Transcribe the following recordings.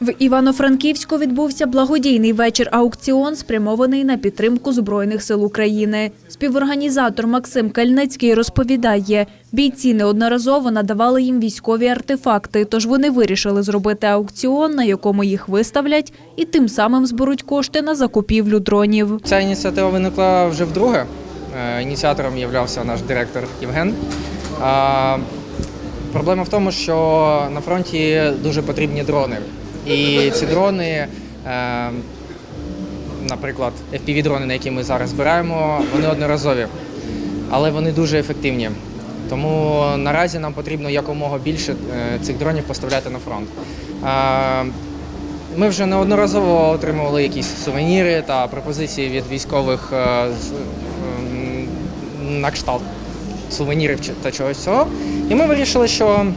В Івано-Франківську відбувся благодійний вечір аукціон, спрямований на підтримку Збройних сил України. Співорганізатор Максим Кальницький розповідає, бійці неодноразово надавали їм військові артефакти, тож вони вирішили зробити аукціон, на якому їх виставлять, і тим самим зберуть кошти на закупівлю дронів. Ця ініціатива виникла вже вдруге. Е, Ініціатором являвся наш директор Євген. Проблема в тому, що на фронті дуже потрібні дрони. І ці дрони, е, наприклад, FPV-дрони, на які ми зараз збираємо, вони одноразові, але вони дуже ефективні. Тому наразі нам потрібно якомога більше е, цих дронів поставляти на фронт. А, ми вже неодноразово отримували якісь сувеніри та пропозиції від військових е, ем, на кшталт сувенірів та чогось цього. І ми вирішили, що е,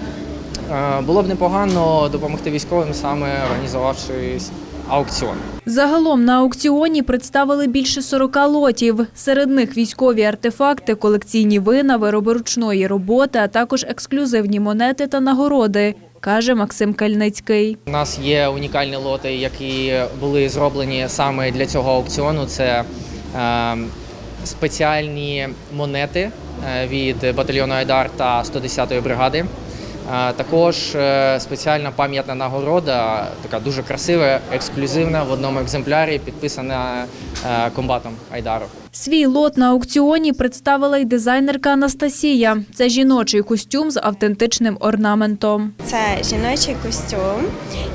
було б непогано допомогти військовим саме організувавши аукціон. Загалом на аукціоні представили більше 40 лотів. Серед них військові артефакти, колекційні вина, вироби ручної роботи, а також ексклюзивні монети та нагороди, каже Максим Кальницький. У нас є унікальні лоти, які були зроблені саме для цього аукціону. Це е, спеціальні монети е, від батальйону Айдар та 110-ї бригади. Також е, спеціальна пам'ятна нагорода, така дуже красива, ексклюзивна в одному екземплярі, підписана е, комбатом Айдару. Свій лот на аукціоні представила й дизайнерка Анастасія. Це жіночий костюм з автентичним орнаментом. Це жіночий костюм,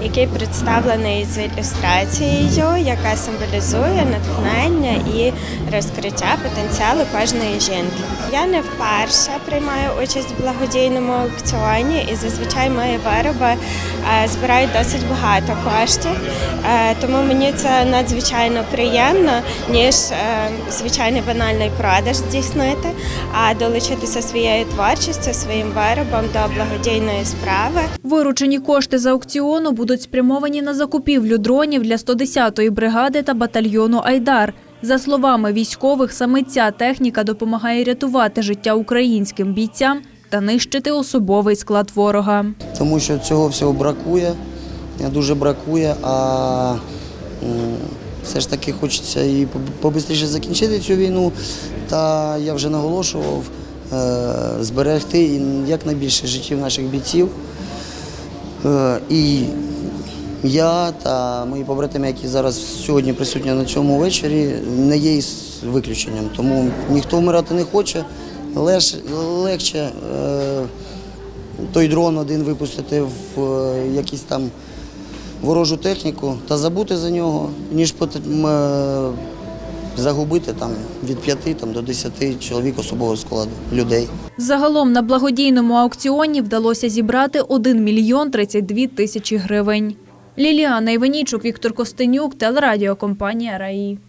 який представлений з ілюстрацією, яка символізує натхнення і розкриття потенціалу кожної жінки. Я не вперше приймаю участь в благодійному аукціоні і зазвичай мої вироби збирають досить багато коштів. Е, Тому мені це надзвичайно приємно, ніж е, звичайний банальний продаж здійснити, а долучитися своєю творчістю, своїм виробом до благодійної справи. Виручені кошти з аукціону будуть спрямовані на закупівлю дронів для 110-ї бригади та батальйону Айдар. За словами військових, саме ця техніка допомагає рятувати життя українським бійцям та нищити особовий склад ворога. тому що цього всього бракує, е, дуже бракує, а все ж таки хочеться і побистріше закінчити цю війну. Та я вже наголошував е, зберегти якнайбільше життів наших бійців. Е, І я та мої побратими, які зараз сьогодні присутні на цьому вечорі, не є виключенням. Тому ніхто вмирати не хоче. Леш, легше е, той дрон один випустити в е, якісь там ворожу техніку та забути за нього, ніж пот- м, е, загубити там від 5 там, до 10 чоловік особового складу людей. Загалом на благодійному аукціоні вдалося зібрати 1 мільйон 32 тисячі гривень. Ліліана Іванічук, Віктор Костенюк, телерадіокомпанія «Раї».